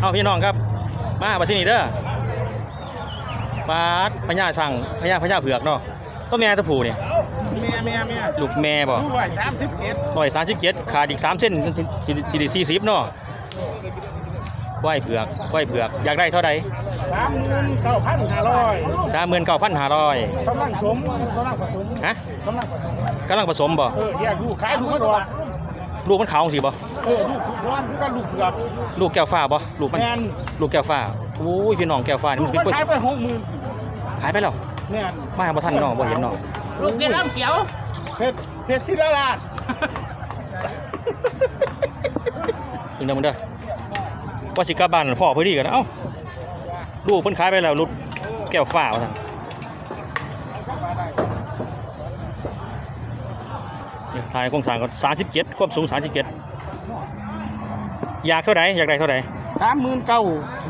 เอาพี่น้องครับ มามาที่นี่เด้อปลาดพญาสั่งพญาพญาเผือกเนาะตัวแม่ตัวผู้เนี่ยเมียเมียเมียลูกแม่บ่ด้วยสามสิบเอ็ดร้อยสามสิบเจ็ดขาดอีกสามเส้นสี่สี่สิบเนาะไหวเผือกไหวเผือก อยากได้เท่าใดสามหมื่นเก้าพันห้าร้อยสามหมื่นเก้าพันห้าร้อยกำลังสมกำลังผสมฮะกำลังผสมกำลังผสมบ่เออแยกลูกขายลูกไม่รอด ลูกมันขาวสิบ่เออลูกทุกวันก็ลูกเกือบลูกแก้วฟ้าบ่ลูกมันแมนลูกแก้วฟ้าโอ้ยพี่น้องแก้วฟ้านี่ลูมักนเป็นมันกล้วยขายไปหกหมื่นขายไปแล้วแมนมาบ่ทันเนาะบ่เห็นเนาะลูกเป็นน้ำเขียวเพชรเพชรศิลาลาดมึงเด้อมึงเด้อว่าสิกลับบ้านพ่อเพิ่นดีกันเอ้าลูกเพิ่นขายไปแล้วลูกแก้วฟ้าว่าซั่น เนี่ยถ่ายโครงสร้างก็37ความสูง37อยากเท่าใดอยากได้เท่าใดสามหมื่นเก้า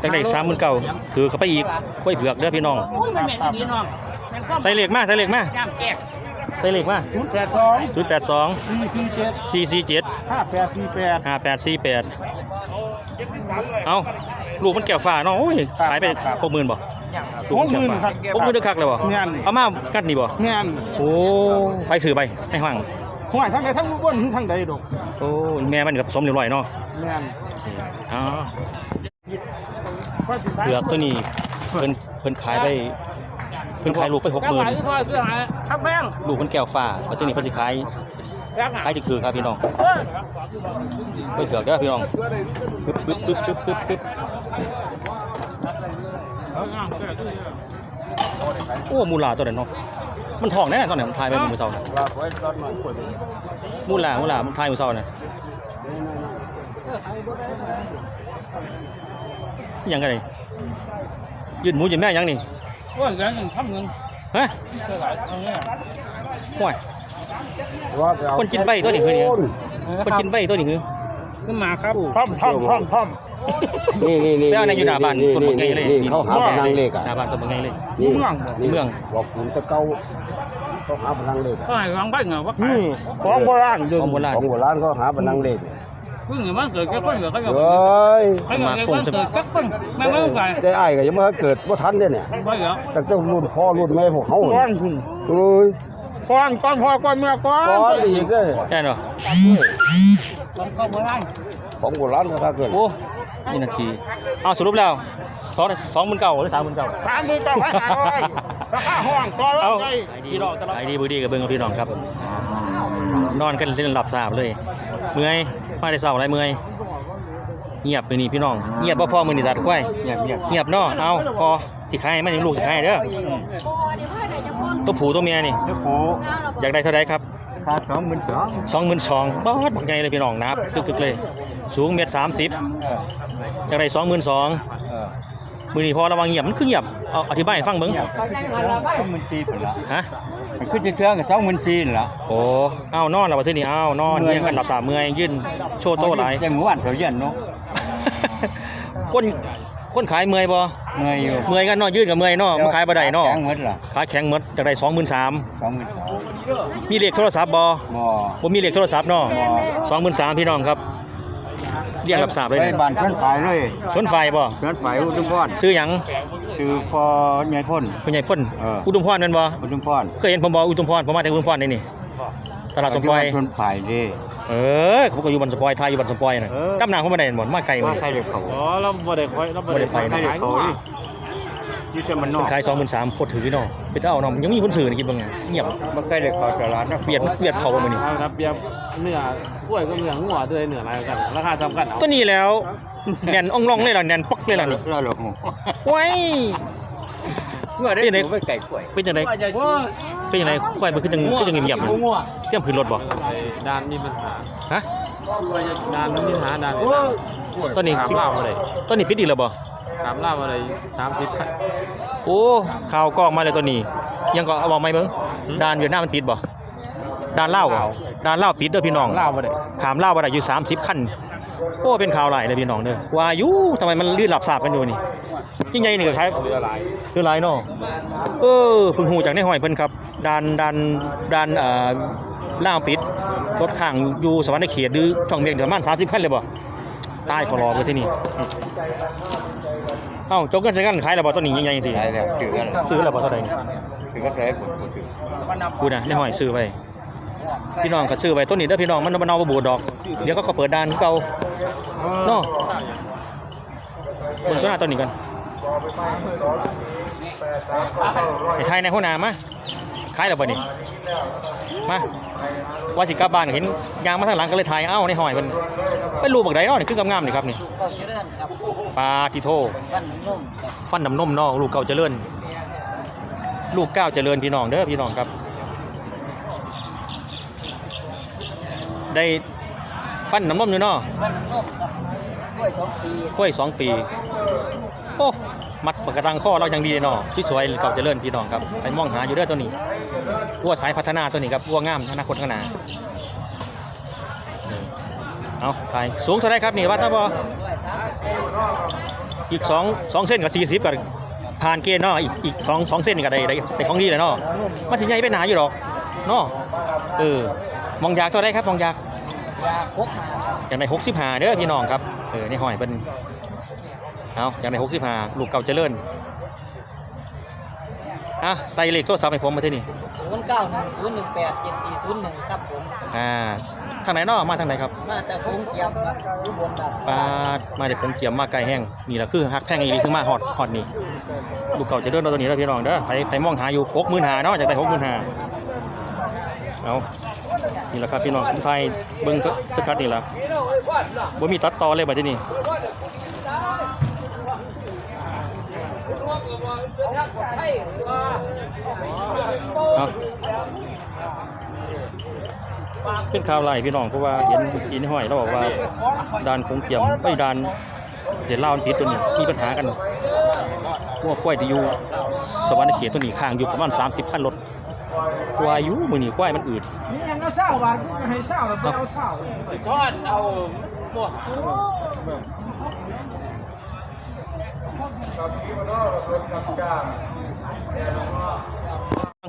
อยากได้39,000ถือเข้าไปอีกค่อยเผือกเด้อพี่น้องโอ้ยมันเหม็นดีน้องแม่งก็ใส่เหล็กมาใส่เหล็กมาย่ามแจกใส่เหล็กมาศูนย์แปดสอง082สี่สี่เจ็ด447ห้าแปดสี่แปดห้าแปดสี่แปดเอาลูกมันแก้วฟ้าเนาะโอ้ยขายไปหกหมื่นบ่หกหมื่นครับหกหมื่นเดือคักเลยบ่แม่นเอามากัดนี่บ่แมนโอ้ไปซื้อไปให้ฟัง ห่วยทั้งใดทั้งบนทั้งใดดอกโอ้แม่มันกับสมเรียบร้อยเนาะแมนอ๋อเผือกตัวนี้เพิ่นเพิ่นขายไปเพิ่นขายลูกไปหกหมื่นจังหวะที่พ่อคือหาทับแบงลูกมันแก้วฟ้าแล้วตัวนี้เพิ่นสิขายแบงอะขายจะคือครับพี่น้องเออไปเผือกเด้อพี่น้องปึ๊บปึ๊บปึ๊บปึ๊บปึ๊บปึ๊บโอ้มูลาตัวนั้นเนาะ มันทองแน่ตอนไหนมันทายไปมือเสาน่ะมูลามูลามันทายมือเศร้านะยังไงยืนหมูยืนแม่ยังนี่โอ้ยเงินหนึ่งทำเงินฮะเท่าไหร่เอาเนี่ยห่วยคนกินใบตัวนี้คือนี่คนกินใบตัวนี้คือขึ้นมาครับพร้อมพร้อมพร้อมพร้อม นี่นี่นี่แล้วอันไหนอยู่หน้าบ้านคนหมดไงเลย นี่เขาหาพนังเลขอะหน้าบ้านคนหมดไงเลย นี่เมืองนี่เมือง บอกคุณตะเกาเขาหาพนังเลขก็ให้วางใบเหงาว่านี่ของโบราณเดิของโบราณ ของโบราณเขาหาพนังเลขเพิ่งเห็นมันเกิดแค่คนเกิดก็เฮ้ยเขาเกิดมันเกิดแค่คนไม่ไม่ไหวใจอ้ายก็ยังไม่เกิดว่าทันเด้เนี่ยใบเหรอจากเจ้ารุ่นพ่อรุ่นแม่พวกเขาก้อนคุณเอ้ยก้อนก้อนพ่อก้อนแม่ก้อนก้อนอีกเลยได้เนาะต้องเข้ามาได้ของโบราณเขาหาเกิดโอ้ นี่นาทีเอาสรุปแล้วสองสองหมื่นเก้าหรือสามหมื่นเก้าสามหมื่นเก้าพันห้าร้อยราคาห้องก้อนละเอาไงพี่น้องขายดีบุดีกับเบิ้งกับพี่น้องครับ นอนกันเล่นหลับสาบเลย เมื่อยมาได้เศร้าอะไรเมื่อยเงียบไปนี่พี่น้องเงียบบ่พอมือนี่ดัดกล้วยเงียบเงียบเงียบเนาะเอาพอสิขายมันยังลูกสิขายเด้อตัวผู้ตัวเมียนี่เจ้าผูอยากได้เท่าไรครับ ค่าสองหมื่นสองสองหมื่นสองบาทบักใหญ่เลยพี่น้องนับตึกๆเลย สูงเมตรสามสิบอยากได้สองหมื่นสองเออมือนี้พอระวังเงียบมันคือเงียบเอาอธิบายให้ฟังเบิ่งสองหมื่นสี่ผลละฮะมันคือจะเชื่อกับสองหมื่นสี่ละโอ้เอานอนแล้วว่าที่นี่เอานอนเงียงกันหลับตาเมื่อยยื่นโชว์โต้หลายจังหวัดเขาเย็นเนาะคน คนขายเมื่อยบ่เมื่อยอยู่เมื่อยกันเนาะยื่นกับเมื่อยเนาะมันขายบ่ได้เนาะแข็งหมดล่ะขายแข็งหมดอยากได้สองหมื่นสามสองหมื่นสองมีเลขโทรศัพท์บ่บ่บ่มีเลขโทรศัพท์เนาะสองหมื่นสามพี่น้องครับเรียกรับทราบเลยไปเนี่ยบ้านเพื่อนขายเลยสนไฟบ่เพื่อนขายอุดมพรซื้อหยังชื่อพอใหญ่พ่นผู้ใหญ่พ่นเอออุอุดมพรแม่นบ่อุดมพรเคยเห็นผมบ่อุดมพรผมมาจากอุดมพรนี่นี่ ตลาดสมปอย ชนฝ่ายเด้ เออผมก็อยู่บันสมปอยทายอยู่บันสมปอยน่ะเออ กำนางผมบ่ได้หมดมาไกลหมว่าด ใครเด็กเขาอ๋อเราบ่ได้คอยเราบ่บ่ได้ไปนะขายหัวอยู่จะมันนอเพิ่กนขาย23,000โคตรถือเนาะไปเจ้าเนาะยังมีคนซื้อนี่คิดเบิ่งไงเงียบบ่เคยเด็กเขาตลาดนะเบียดเบียดเข้าบ่มื้อนี้ครับเบียบเนื้อกล้วยก็เนื้อหัวด้วยเนื้ออะไรกัน ราคาสำคัญเอาตัวนี้แล้วแน่นอ่องร่องเลยล่ะแน่นปักเลยล่ะนี่เราหลงว้ายเมื่อได้เป็นไงไปไก่กล้วยเป็นจังได เป็นจังไดควายมันคือจังคือจังเงียบๆนี่เตรียมขึ้นรถบ่ด้านมีปัญหาฮะด้านมีปัญหาด้านตอนนี้ถามเล่าอะไรตอนนี้ปิดอีกแล้วบ่ถามเล่าอะไรสามสิบโอ้ข่าวกล้องมาเลยตัวนี้ ยังก็เอาบอกไหมเบิ่งด่านเวียดนามมันปิดบ่ด่านลาวบ่ด่านลาวปิดเด้อพี่น้องเล่าอะไรขามลาวบ่ได้อยู่30คัน โอ้เป็นข่าวหลายเลยพี่น้องเด้อว่าอยู่ทำไมมันลื่นหลับสาบกันอยู่นี่จริงใหญ่นี่ก็คล้ายเรืออะไรคือหลายเนาะเออเพิ่งฮู้จากในห้อยเพิ่นครับด่านด่านด่านเอ่อลาวปิดรถข้างอยู่สวรรค์เขตหรือช่องเวียงเดี๋ยวประมาณ30คันเลยบ่ตายก็รอไปที่นี่เอ้าจกเงินใส่กันขายแล้วบ่ตัวนี้ใหญ่ๆสิใช่แล้วชื่อกันซื้อแล้วบ่เท่าใดนี่ชื่อกันแท้ผมพูดถึงกูน่ะในห้อยซื้อไว้ พี่น้องก็ซื้อไว้ต้นนี้เด้อพี่น้องมันบ่เน่าบ่บูดดอก เดี๋ยวเขาก็เปิดด้านคือเก่าเนาะเบิ่งตัวหน้าต้นนี้กันไอ้ไทยในหัวหน้ามาขายแล้วบ่นี่มาว่าสิกลับบ้านเห็นยางมาทางหลังก็เลยถ่ายเอ้าในห้อยเพิ่นเป็นรูปบักใดเนาะนี่คืองามๆนี่ครับนี่ก็เจริญครับปลาทิโทบ้านนุ่มครับฟันน้ำนมเนาะลูกเก่าเจริญลูกเก้าวเจริญพี่น้องเด้อพี่น้องครับ ได้ฟันน้ำนมอยู่เนาะบ้านนุ่มครับกล้วยสองปีกล้วยสองปีโอ้มัดปากกระตังข้อเรายังดีเนาะสวยๆเก่าเจริญพี่น้องครับไปมองหาอยู่เด้อตัวนี้วัวสายพัฒนาตัวนี้ครับวัวงามอนาคตข้างหน้านี่เอาถ่ายสูงเท่าไรครับนี่วัดนะบอด้วยสามอีกสองสองเส้นกับสี่สิบกับผ่านเกณฑ์เนาะอีกอีกสองสองเส้นก็ได้ได้ได้ของดีเลยเนาะมันถึงใหญ่ไปหนาอยู่หรอกเนาะเออ มองอยากเท่าไรครับมองอยากยาคกมาครับอย่างในหกสิบห้าเด้อพี่น้องครับเออนี่หอยเป็นเอาอย่างในหกสิบห้าลูกเก่าเจริญอะใส่เลขโทรศัพท์ให้ผมมาที่นี่ศูนย์เก้าหนึ่งศูนย์หนึ่งแปดเจ็ดสี่ศูนย์หนึ่งครับผมอ่าทางไหนเนาะมาทางไหนครับ มาแต่คงเกียมครับรูปบนครับปลามาจากผมเจียมมาไก่แห้งนี่แหละคือฮักแท่งอีหลีคือมาฮอดฮอดนี่ลูกเก่าเจริญเราตัวนี้แล้วพี่น้องเด้อใครใครมองหาอยู่หกหมื่นหาเนาะจากได้หกหมื่นหา เอานี่แหละครับพี่น้องไทยเบิ้งสกัดนี่แหละบ่มีตัดต่อเลยบัดที่นี่เป็นข่าวไล่พี่น้องเพราะว่าเห็นอินห้อยเราบอกว่าด่านคงเกี่ยมไอ้ยด่านเดี๋ยวเล่ามันผิดตัวนี้มีปัญหากันพวกกล้วยที่อยู่สวรรค์เขตตัวนี้ข้างอยู่ประมาณ 30คันรถ กล้วยอยู่มือนี้กล้วยมันอืดนี่ยังก็เศร้าบาทให้เศร้าแล้วไปเอาเศร้าทอดเอาหมวก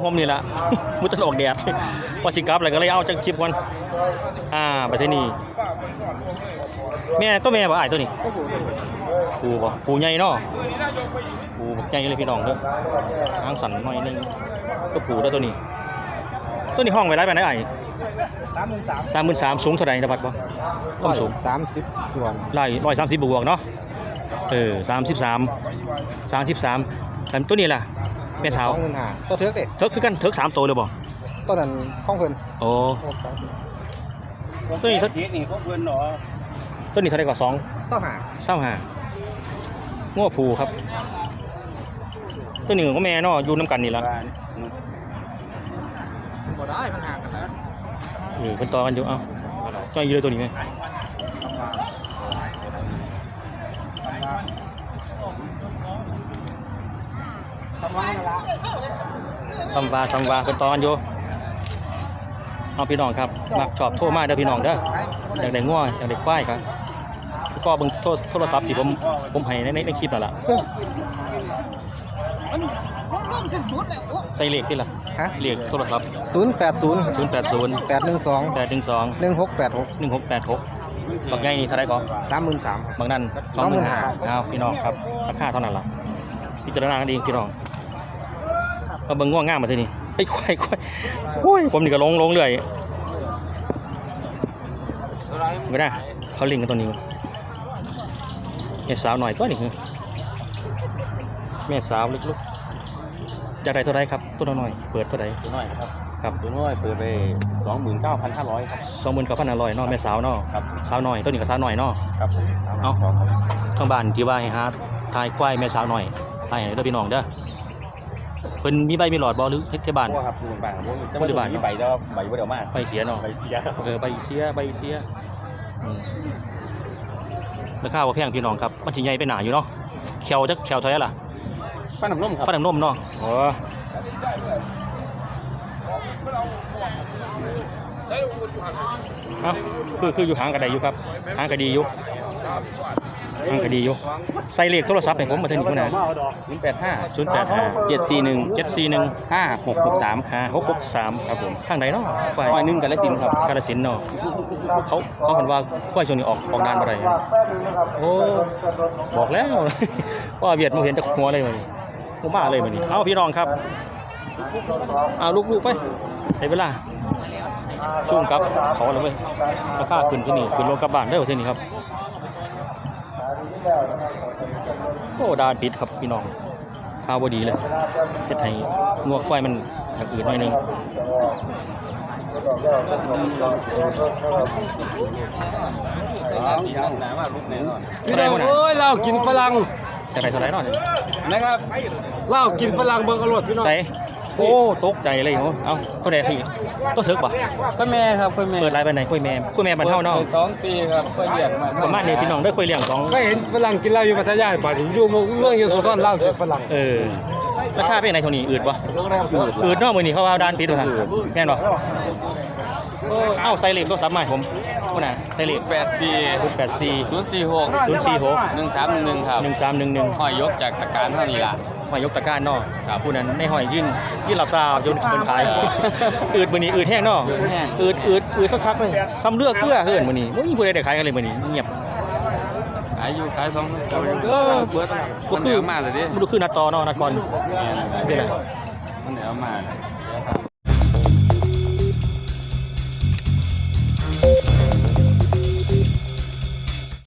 ผมนี่แหละมุตลกแดดพอสิกลับอะไรก็เลยเอาจังคลิปก่อนอ่าไปที่นี่แม่ตัวแม่บ่อ้ายตัวนี้ ปูบ่ปูใหญ่เนาะปูบักใหญ่เลยพี่น้องเด้อหางสั่นหน่อยหนึงก็ปูแล้วตัวนี้ ตัวนี้ห้องไว้ไรไปไหนไอ้สามหมื่นสามสามหมื่นสามสูงเท่าไหร่นะบัดบ่ความสูงสามสิบหยวนร้อยร้อยสามสิบบวกเนาะเออสามสิบสามสามสิบสามแต่ตัวนี้ล่ะแม่สาวสองหมื่นห้าตัวเทือกเด็กเทิกคือกันเทิกสามตัวเลยบ่ต้นนั้นข้องเพิ่นโอ้ตัวนี้เท่าเด็กนี่พวกเพื่อนเนาะตัวนี้เท่าไหร่กว่าสองต้องหาเศร้าหา ง้อผูครับ ตัวหนึ่งก็แม่เนาะอยู่น้ำกันนี่ละบ่ได้มันห่างกันแล้วนี่เป็นต่อกันอยู่เอ้าจ้อยอยู่เลยตัวนี้ไหมทำไมล่ะซัมวาซัมวาเป็นต่อกันอยู่เอาพี่น้องครับมักชอบโทรมาเด้อพี่น้องเด้ออยากได้ง้ออยากได้ควายครับ ก็เบิ่งโทรโทรศัพท์ที่ผมผมให้ในในในคลิปนั่นแหละมันร่วมกันชุดแล้วใส่เลขที่ละฮะเลขโทรศัพท์ศูนย์แปดศูนย์0 8 0แปดหนึ่งสอง8 1 2หนึ่งหกแปดหก1 6 8 6บักใหญ่นี่เท่าไหร่ก่อนสามหมื่นสามบางนั้นสองหมื่นห้าเอาพี่น้องครับราคาเท่านั้นล่ะพิจารณากันเองพี่น้องก็เบิ่งง่วงง่ามมาทีนี่ไอ้ยควายควายโอ้ยผมนี่ก็ลงลงเรื่อยไม่ได้เขาลิงกันตัวนี้ แม่สาวหน่อยตัวนี้คือแม่สาวลึกๆอยากได้เท่าไรครับตัวน้อยเปิดเท่าไรตัวน้อยนะครับครับตัวน้อยเปิดไปสองหมื่นเก้าพันห้าร้อยครับสองหมื่นเก้าพันห้าร้อยเนาะแม่สาวเนาะครับสาวหน่อยตัวนี้ก็สาวหน่อยเนาะครับผมเอาทางบ้านที่ว่าให้หาทายควายแม่สาวหน่อยทายให้เด้อพี่น้องเด้อเพิ่นมีใบมีหลอดบ่หรือเทศบาลพวกครับคุณบ้านผมปัจจุบันมีใบแล้วใบว่าเดี๋ยวมากใบเสียเนาะใบเสียครับเออใบเสียใบเสียอืม ราคาบ่แพงพี่น้องครับ มันสิใหญ่ไปหนาอยู่เนาะแขวจักแขวเท่าไหร่ล่ะฟันน้ำนมครับฟันน้ำนมเนาะโอ้เอ้าคือคืออยู่หางกระไดอยู่ครับ หางกระดีอยู่ มันก็ดีอยู่ใส่เลขโทรศัพท์ให้ผมมาเท่านี้พุ่นะศูนย์แปดห้า085เจ็ดสี่หนึ่ง741ห้าหกหกสาม5663ครับผมทางใดเนาะควายร้อยหนึ่งกาลสินครับกาฬสินเนาะเขาเขาเห็นว่าควายช่วงนี้ออกออกนานบ่ได้โอ้บอกแล้วว่าเวียดบ่เห็นจักหัวเลยมื้อนี้บ่มาเลยมื้อนี้เอาพี่น้องครับเอาลูกๆไปให้เวลาจุ่มกับขอแล้วเว้ยราคาขึ้นที่นี่ขึ้นลงกลับบ้านเด้อที่นี่ครับ โอ้ดานปิดครับพี่น้องข้าวบดีเลยเฮ็ดให้งวกควายมันอย่างอื่นหน่อยหนึงหนามากลูกแน่นอนเท่าไหร่คนน่ะโอ้ยเรากินฝรั่งจะได้เท่าไหร่เนาะนะครับเรากินฝรั่งเบิ่งอรวดพี่น้องใส่ โอ้ตกใจเลยโอ้เอ้าตัวใดพี่ก็ถึกป่ะก็แม่ครับก็แม่เปิดรายไปไหนคุยแม่คุยแม่บ้านเฮาเนาะสองปีครับก็เหยียดมาประมาณนี้พี่น้องเด้อคุยเลี้ยงสองก็เห็นฝรั่งกินเหล้าอยู่พัทยาป่ะถึงอยู่เมืองเมืองอยู่สุพรรณเหล้ากินฝรั่งเออราคาเป็นไงเท่านี้อืดป่ะอืดเนาะมื้อนี้เขาว่าด้านปิดว่ะแม่นบ่ โอ้เอ้าใส่เลขโทรศัพท์มาให้ผมพุ่นน่ะใส่เลขแปดสี่084ศูนย์สี่หก046หนึ่งสามหนึ่งหนึ่งครับ1311หอยยกจากสการเท่านี้ล่ะหอยยกตะกร้ารเนาะครับผู้นั้นในหอยยื่นยื่นหลับซาวจนคนขายอืดมื้อนี้อืดแห้งเนาะอืดแห้งอืดอืดอืดคักๆเลยซ้ำเลือกเกลือเฮือนมื้อนี้บ่มีผู้ใดได้ขายกันเลยมื้อนี้เงียบขายอยู่ขายสองตัวอยู่เออเบิดมันเหนียวมากเลยดิมันดูคือนัดต่อเนาะนัดก่อนเป็นไงมันเหนียวมาก